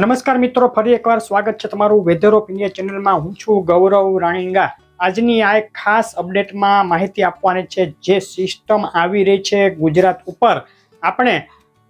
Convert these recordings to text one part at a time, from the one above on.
નમસ્કાર મિત્રો, ફરી એકવાર સ્વાગત છે તમારું વેધર ઓફ ઇન્ડિયા ચેનલમાં. હું છું ગૌરવ રાણીંગા. આજની આ એક ખાસ અપડેટમાં માહિતી આપવાની છે, જે સિસ્ટમ આવી રહી છે ગુજરાત ઉપર. આપણે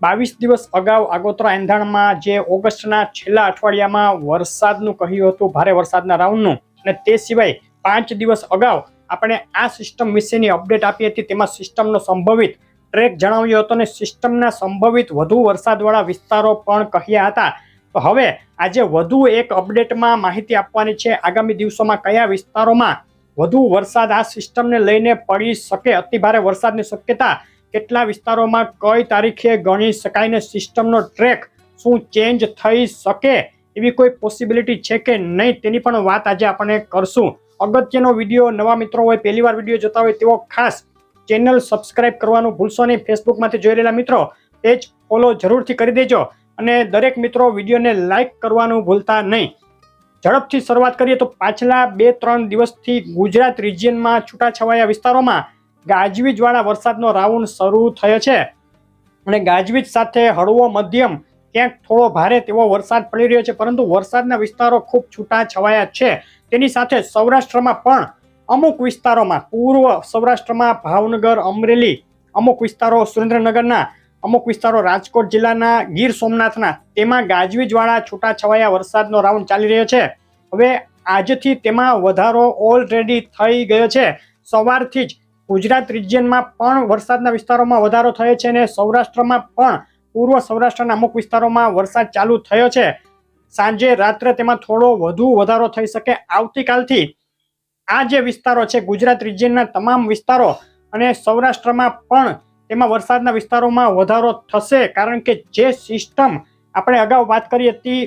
બાવીસ દિવસ અગાઉ આગોતરા એંધાણમાં, જે ઓગસ્ટના છેલ્લા અઠવાડિયામાં વરસાદનું કહ્યું હતું, ભારે વરસાદના રાઉન્ડનું. અને તે સિવાય પાંચ દિવસ અગાઉ આપણે આ સિસ્ટમ વિશેની અપડેટ આપી હતી. તેમાં સિસ્ટમનો સંભવિત ટ્રેક જણાવ્યો હતો અને સિસ્ટમના સંભવિત વધુ વરસાદવાળા વિસ્તારો પણ કહ્યા હતા. તો હવે આજે વધુ એક અપડેટમાં માહિતી આપવાની છે. આગામી દિવસોમાં કયા વિસ્તારોમાં વધુ વરસાદ આ સિસ્ટમને લઈને પડી શકે? અતિભારે વરસાદની શક્યતા કેટલા વિસ્તારોમાં? કઈ તારીખે ગણી શકાય ને સિસ્ટમનો ટ્રેક શું ચેન્જ થઈ શકે? એવી કોઈ પોસિબિલિટી છે કે નહીં? તેની પણ વાત આજે આપણે કરશું. અગત્યનો વીડિયો, નવા મિત્રો હોય પહેલી વાર વીડિયો જોતા હોય તેવો ખાસ ચેનલ સબસ્ક્રાઇબ કરવાનું ભૂલશો નહીં. ફેસબુકમાંથી જોઈ રહેલા મિત્રો, પેજ ફોલો જરૂરથી કરી દેજો. અને દરેક મિત્રો વિડીયોને લાઈક કરવાનું ભૂલતા નહીં. ઝડપથી શરૂઆત કરીએ તો પાછલા બે, ત્રણ દિવસથી ગુજરાત રિજિયનમાં છૂટાછવાયા વિસ્તારોમાં ગાજવીજવાળા વરસાદનો રાઉન્ડ શરૂ થયો છે. અને ગાજવીજ સાથે હળવો મધ્યમ, ક્યાંક થોડો ભારે તેવો વરસાદ પડી રહ્યો છે, પરંતુ વરસાદના વિસ્તારો ખૂબ છૂટાછવાયા છે. તેની સાથે સૌરાષ્ટ્રમાં પણ અમુક વિસ્તારોમાં, પૂર્વ સૌરાષ્ટ્રમાં ભાવનગર, અમરેલી, અમુક વિસ્તારો સુરેન્દ્રનગરના અમુક વિસ્તારો રાજકોટ જિલ્લાના ગીર સોમનાથના, તેમાં ગાજવીજવાળા છૂટાછવાયા વરસાદનો રાઉન્ડ ચાલી રહ્યો છે. હવે આજથી તેમાં વધારો ઓલરેડી થઈ ગયો છે. સવારથી જ ગુજરાત રિજિયનમાં પણ વરસાદના વિસ્તારોમાં વધારો થયો છે અને સૌરાષ્ટ્રમાં પણ પૂર્વ સૌરાષ્ટ્રના અમુક વિસ્તારોમાં વરસાદ ચાલુ થયો છે. સાંજે રાત્રે તેમાં થોડો વધુ વધારો થઈ શકે. આવતીકાલથી આ જે વિસ્તારો છે, ગુજરાત રિજિયનના તમામ વિસ્તારો અને સૌરાષ્ટ્રમાં પણ તેમાં વરસાદના વિસ્તારોમાં વધારો થશે કારણ કે જે સિસ્ટમ આપણે અગાઉ વાત કરી હતી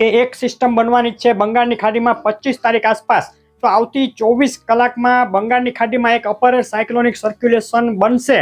કે એક સિસ્ટમ બનવાની છે બંગાળની ખાડીમાં પચીસ તારીખ આસપાસ. તો આવતી ચોવીસ કલાકમાં બંગાળની ખાડીમાં એક અપર સાયક્લોનિક સર્ક્યુલેશન બનશે.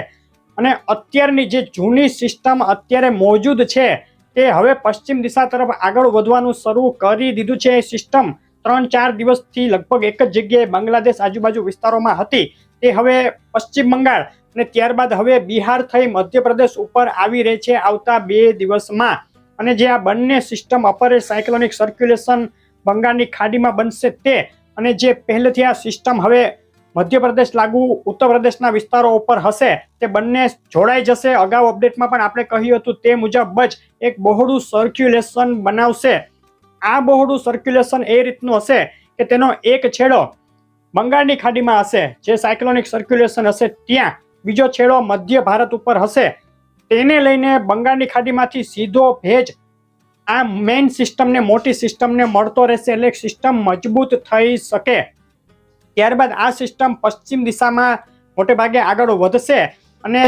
અને અત્યારની જે જૂની સિસ્ટમ અત્યારે મોજૂદ છે તે હવે પશ્ચિમ દિશા તરફ આગળ વધવાનું શરૂ કરી દીધું છે એ સિસ્ટમ ત્રણ ચાર દિવસથી લગભગ એક જ જગ્યાએ બાંગ્લાદેશ આજુબાજુ વિસ્તારોમાં હતી. તે હવે પશ્ચિમ બંગાળ અને ત્યારબાદ હવે બિહાર થઈ મધ્યપ્રદેશ ઉપર આવી રહી છે આવતા બે દિવસમાં. અને જે આ બંને સિસ્ટમ અપર સાયક્લોનિક સર્ક્યુલેશન બંગાળની ખાડીમાં બનશે તે અને જે પહેલેથી આ સિસ્ટમ હવે મધ્યપ્રદેશ લાગુ, ઉત્તર પ્રદેશના વિસ્તારો ઉપર હશે, તે બંને જોડાઈ જશે. અગાઉ અપડેટમાં પણ આપણે કહ્યું હતું તે મુજબ જ એક બહોળું સર્ક્યુલેશન બનાવશે. આ બહોળું સર્ક્યુલેશન એ રીતનું હશે કે તેનો એક છેડો બંગાળની ખાડીમાં હશે. જે સાયક્લોનિક સર્ક્યુલેશન હશે ત્યાં બીજો છેડો મધ્ય ભારત ઉપર હશે. તેને લઈને બંગાળની ખાડીમાંથી સીધો ભેજ આ મેઇન સિસ્ટમને મોટી સિસ્ટમને મળતો રહેશે એટલે સિસ્ટમ મજબૂત થઈ શકે. ત્યારબાદ આ સિસ્ટમ પશ્ચિમ દિશામાં મોટે ભાગે આગળ વધશે અને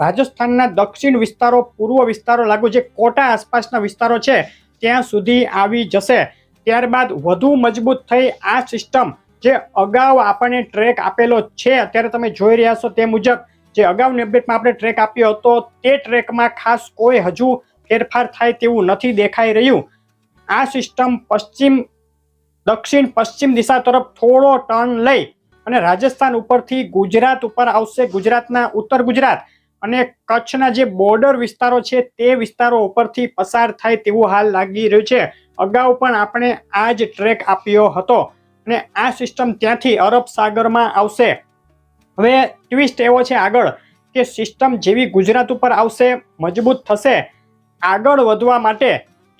રાજસ્થાનના દક્ષિણ વિસ્તારો, પૂર્વ વિસ્તારો લાગુ જે કોટા આસપાસના વિસ્તારો છે ત્યાં સુધી આવી જશે. ત્યારબાદ વધુ મજબૂત થઈ આ સિસ્ટમ જે અગાઉ આપણને ટ્રેક આપેલો છે, અત્યારે તમે જોઈ રહ્યા છો તે મુજબ, જે અગાઉની અપડેટમાં આપણે ટ્રેક આપ્યો હતો, તે ટ્રેકમાં ખાસ કોઈ હજુ ફેરફાર થાય તેવું નથી દેખાઈ રહ્યું. આ સિસ્ટમ પશ્ચિમ, દક્ષિણ, પશ્ચિમ દિશા તરફ થોડો ટર્ન લઈ અને રાજસ્થાન ઉપરથી ગુજરાત ઉપર આવશે. ગુજરાતના ઉત્તર ગુજરાત અને કચ્છના જે બોર્ડર વિસ્તારો છે, તે વિસ્તારો ઉપરથી પસાર થાય તેવું હાલ લાગી રહ્યું છે. અગાઉ પણ આપણે આ જ ટ્રેક આપ્યો હતો અને આ સિસ્ટમ ત્યાંથી અરબ સાગરમાં આવશે. હવે ટ્વિસ્ટ એવો છે આગળ કે સિસ્ટમ જેવી ગુજરાત ઉપર આવશે, મજબૂત થશે. આગળ વધવા માટે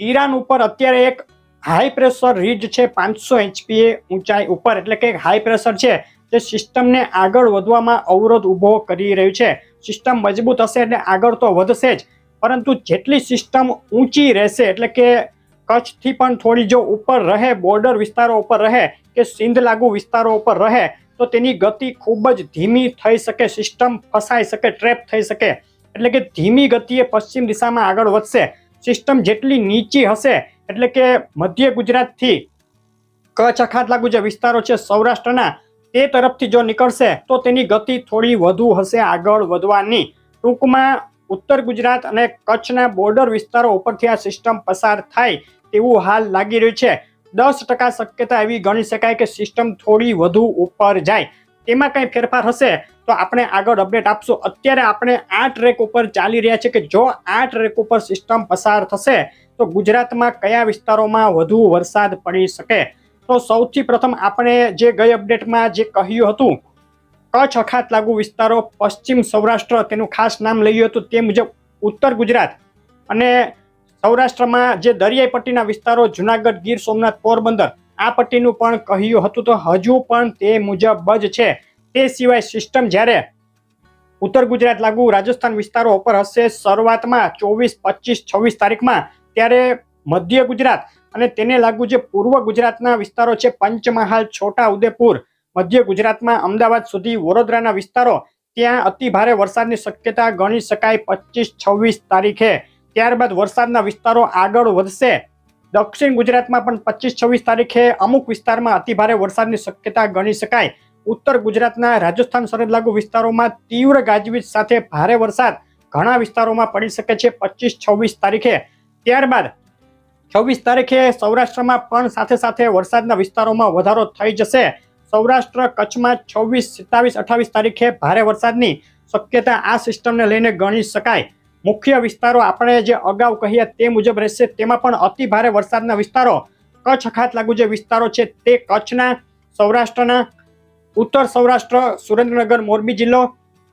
ઈરાન ઉપર અત્યારે એક હાઈ પ્રેશર રીજ છે, પાંચસો એચપીએ ઊંચાઈ ઉપર, એટલે કે હાઈ પ્રેશર છે. જે સિસ્ટમને આગળ વધવામાં અવરોધ ઊભો કરી રહ્યું છે. સિસ્ટમ મજબૂત હશે એટલે આગળ તો વધશે જ. પરંતુ જેટલી સિસ્ટમ ઊંચી રહેશે, એટલે કે કચ્છથી પણ થોડી જો ઉપર રહે બોર્ડર વિસ્તારો ઉપર રહે, કે સિંધ લાગુ વિસ્તારો ઉપર રહે, તો તેની ગતિ ખૂબ જ ધીમી થઈ શકે સિસ્ટમ ફસાઈ શકે ટ્રેપ થઈ શકે. એટલે કે ધીમી ગતિએ પશ્ચિમ દિશામાં આગળ વધશે. સિસ્ટમ જેટલી નીચી હશે, એટલે કે મધ્ય ગુજરાતથી કચ્છ અખાત લાગુ જે વિસ્તારો છે, સૌરાષ્ટ્રના તે તરફથી જો નીકળશે, તો તેની ગતિ થોડી વધુ હશે આગળ વધવાની. ટૂંકમાં ઉત્તર ગુજરાત અને કચ્છના બોર્ડર વિસ્તારો ઉપરથી આ સિસ્ટમ પસાર થાય તેવું હાલ લાગી રહ્યું છે. દસ ટકા શક્યતા એવી ગણી શકાય કે સિસ્ટમ થોડી વધુ ઉપર જાય. તેમાં કંઈ ફેરફાર હશે તો આપણે આગળ અપડેટ આપશું. અત્યારે આપણે આ ટ્રેક ઉપર ચાલી રહ્યા છે કે જો આ ટ્રેક ઉપર સિસ્ટમ પસાર થશે તો તો ગુજરાતમાં કયા વિસ્તારોમાં વધુ વરસાદ પડી શકે? તો સૌથી પ્રથમ આપણે જે ગઈ અપડેટમાં જે કહ્યું હતું, કચ્છ અખાત લાગુ વિસ્તારો, પશ્ચિમ સૌરાષ્ટ્ર તેનું ખાસ નામ લઈ હતું તે મુજબ ઉત્તર ગુજરાત અને સૌરાષ્ટ્રમાં જે દરિયાઈ પટ્ટીના વિસ્તારો, જુનાગઢ, ગીર સોમનાથ, પોરબંદર, આ પટ્ટીનું પણ કહ્યું હતું. તો હજુ પણ તે મુજબ જ છે. તે સિવાય સિસ્ટમ જ્યારે ઉત્તર ગુજરાત લાગુ રાજસ્થાન વિસ્તારો ઉપર હશે શરૂઆતમાં ચોવીસ પચીસ છવ્વીસ તારીખમાં, ત્યારે મધ્ય ગુજરાત અને તેને લાગુ જે પૂર્વ ગુજરાતના વિસ્તારો છે, પંચમહાલ, છોટા ઉદેપુર, મધ્ય ગુજરાતમાં અમદાવાદ સુધી વડોદરાના વિસ્તારો, ત્યાં અતિ ભારે વરસાદની શક્યતા ગણી શકાય પચીસ, છવ્વીસ તારીખે. ત્યારબાદ વરસાદના વિસ્તારો આગળ વધશે. દક્ષિણ ગુજરાતમાં પણ પચીસ, છવ્વીસ તારીખે અમુક વિસ્તારમાં અતિભારે વરસાદની શક્યતા ગણી શકાય. ઉત્તર ગુજરાતના રાજસ્થાન સરહદ લાગુ વિસ્તારોમાં તીવ્ર ગાજવીજ સાથે ભારે વરસાદ ઘણા વિસ્તારોમાં પડી શકે છે, પચીસ, છવ્વીસ તારીખે. ત્યારબાદ છવ્વીસ તારીખે સૌરાષ્ટ્રમાં પણ સાથે સાથે વરસાદના વિસ્તારોમાં વધારો થઈ જશે. સૌરાષ્ટ્ર કચ્છમાં છવ્વીસ, સત્તાવીસ, અઠાવીસ તારીખે ભારે વરસાદની શક્યતા આ સિસ્ટમને લઈને ગણી શકાય. મુખ્ય વિસ્તારો આપણે જે અગાઉ કહ્યા તે મુજબ રહેશે. તેમાં પણ અતિ ભારે વરસાદના વિસ્તારો કચ્છ ખાત લાગુ જે વિસ્તારો છે તે કચ્છના, સૌરાષ્ટ્રના, ઉત્તર સૌરાષ્ટ્ર, સુરેન્દ્રનગર, મોરબી જિલ્લો,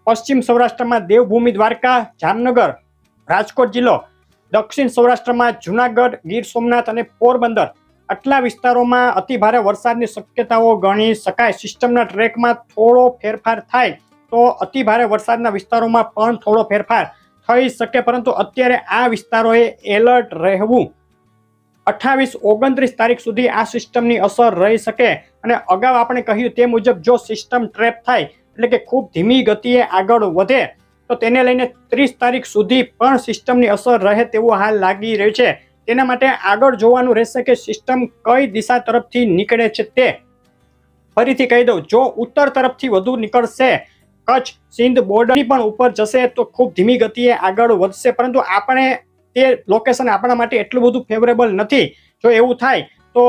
પશ્ચિમ સૌરાષ્ટ્રમાં દેવભૂમિ દ્વારકા, જામનગર, રાજકોટ જિલ્લો દક્ષિણ સૌરાષ્ટ્રમાં જુનાગઢ, ગીર સોમનાથ અને પોરબંદર આટલા વિસ્તારોમાં અતિભારે વરસાદની શક્યતાઓ ગણી શકાય. સિસ્ટમના ટ્રેકમાં થોડો ફેરફાર થાય તો અતિભારે વરસાદના વિસ્તારોમાં પણ થોડો ફેરફાર થઈ શકે, પરંતુ અત્યારે આ વિસ્તારોએ એલર્ટ રહેવું. અઠાવીસ ઓગણત્રીસ તારીખ સુધી આ સિસ્ટમની અસર રહી શકે અને અગાઉ આપણે કહ્યું તે મુજબ જો સિસ્ટમ ટ્રેપ થાય એટલે કે ખૂબ ધીમી ગતિએ આગળ વધે તો તેને લઈને ત્રીસ તારીખ સુધી પણ સિસ્ટમની અસર રહે તેવું હાલ લાગી રહ્યું છે. તેના માટે આગળ જોવાનું રહેશે કે સિસ્ટમ કઈ દિશા તરફથી નીકળે છે તે. ફરીથી કહી દઉં, જો ઉત્તર તરફથી વધુ નીકળશે, કચ્છ, સિંધ બોર્ડરની પણ ઉપર જશે તો ખૂબ ધીમી ગતિએ આગળ વધશે. પરંતુ આપણે તે લોકેશન આપણા માટે એટલું બધું ફેવરેબલ નથી. જો એવું થાય તો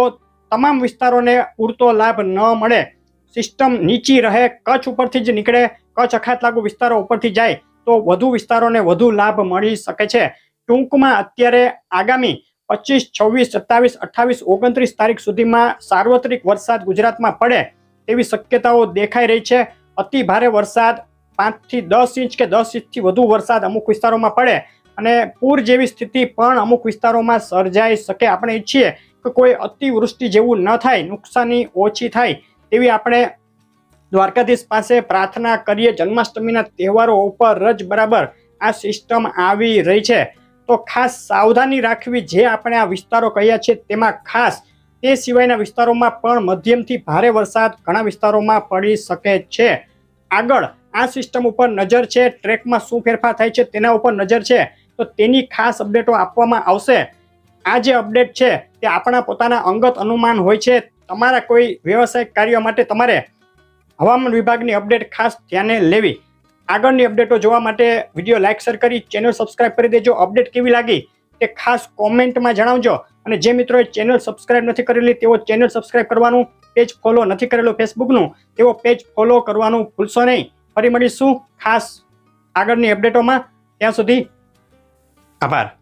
તમામ વિસ્તારોને પૂરતો લાભ ન મળે. સિસ્ટમ નીચી રહે, કચ્છ ઉપરથી જ નીકળે, કચ્છ અખાત લાગુ વિસ્તારો ઉપરથી જાય. તો વધુ વિસ્તારોને વધુ લાભ મળી શકે છે. ટૂંકમાં અત્યારે આગામી પચીસ, છવ્વીસ, સત્તાવીસ, અઠ્ઠાવીસ, ઓગણત્રીસ તારીખ સુધીમાં સાર્વત્રિક વરસાદ ગુજરાતમાં પડે તેવી શક્યતાઓ દેખાઈ રહી છે. અતિ ભારે વરસાદ પાંચથી દસ ઇંચ કે દસ ઇંચથી વધુ વરસાદ અમુક વિસ્તારોમાં પડે અને પૂર જેવી સ્થિતિ પણ અમુક વિસ્તારોમાં સર્જાઈ શકે. આપણે ઈચ્છીએ કે કોઈ અતિવૃષ્ટિ જેવું ન થાય, નુકસાની ઓછી થાય તેવી આપણે દ્વારકાધીશ પાસે પ્રાર્થના કરીએ જન્માષ્ટમીના તહેવારો ઉપર જ બરાબર આ સિસ્ટમ આવી રહી છે. તો ખાસ સાવધાની રાખવી જે આપણે આ વિસ્તારો કહ્યા છે તેમાં ખાસ તે સિવાયના વિસ્તારોમાં પણ મધ્યમથી ભારે વરસાદ ઘણા વિસ્તારોમાં પડી શકે છે. આગળ આ સિસ્ટમ ઉપર નજર છે, ટ્રેકમાં શું ફેરફાર થાય છે તેના ઉપર નજર છે. તો તેની ખાસ અપડેટો આપવામાં આવશે. આ જે અપડેટ છે તે આપણા પોતાના અંગત અનુમાન હોય છે. તમારા કોઈ વ્યવસાયિક કાર્ય માટે તમારે હવામાન વિભાગની અપડેટ ખાસ ધ્યાને લેવી. આગળની અપડેટો જોવા માટે વીડિયો લાઇક, શેર કરી ચેનલ સબસ્ક્રાઇબ કરી દેજો. અપડેટ કેવી લાગી તે ખાસ કોમેન્ટમાં જણાવજો. અને જે મિત્રોએ ચેનલ સબસ્ક્રાઇબ નથી કરેલી તેઓ ચેનલ સબસ્ક્રાઇબ કરવાનું, પેજ ફોલો નથી કરેલું ફેસબુકનું, તેઓ પેજ ફોલો કરવાનું ભૂલશો નહીં. ફરી મળીશું ખાસ આગળની અપડેટોમાં. ત્યાં સુધી આભાર.